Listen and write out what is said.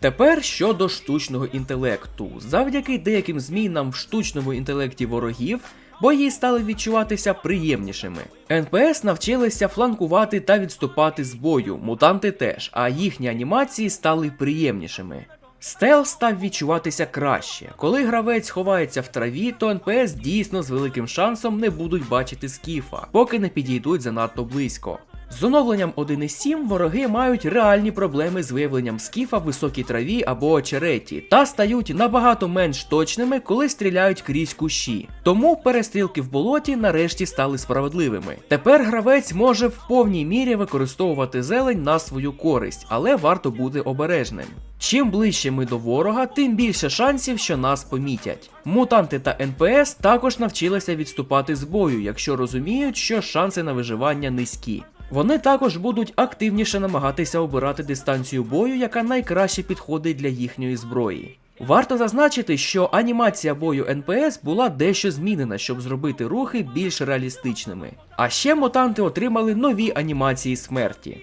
Тепер щодо штучного інтелекту. Завдяки деяким змінам в штучному інтелекті ворогів. Бої стали відчуватися приємнішими. НПС навчилися фланкувати та відступати з бою, мутанти теж, а їхні анімації стали приємнішими. Стел став відчуватися краще. Коли гравець ховається в траві, то НПС дійсно з великим шансом не будуть бачити скіфа, поки не підійдуть занадто близько. З оновленням 1.7 вороги мають реальні проблеми з виявленням скіфа в високій траві або очереті, та стають набагато менш точними, коли стріляють крізь кущі. Тому перестрілки в болоті нарешті стали справедливими. Тепер гравець може в повній мірі використовувати зелень на свою користь, але варто бути обережним. Чим ближче ми до ворога, тим більше шансів, що нас помітять. Мутанти та НПС також навчилися відступати з бою, якщо розуміють, що шанси на виживання низькі. Вони також будуть активніше намагатися обирати дистанцію бою, яка найкраще підходить для їхньої зброї. Варто зазначити, що анімація бою НПС була дещо змінена, щоб зробити рухи більш реалістичними. А ще мутанти отримали нові анімації смерті.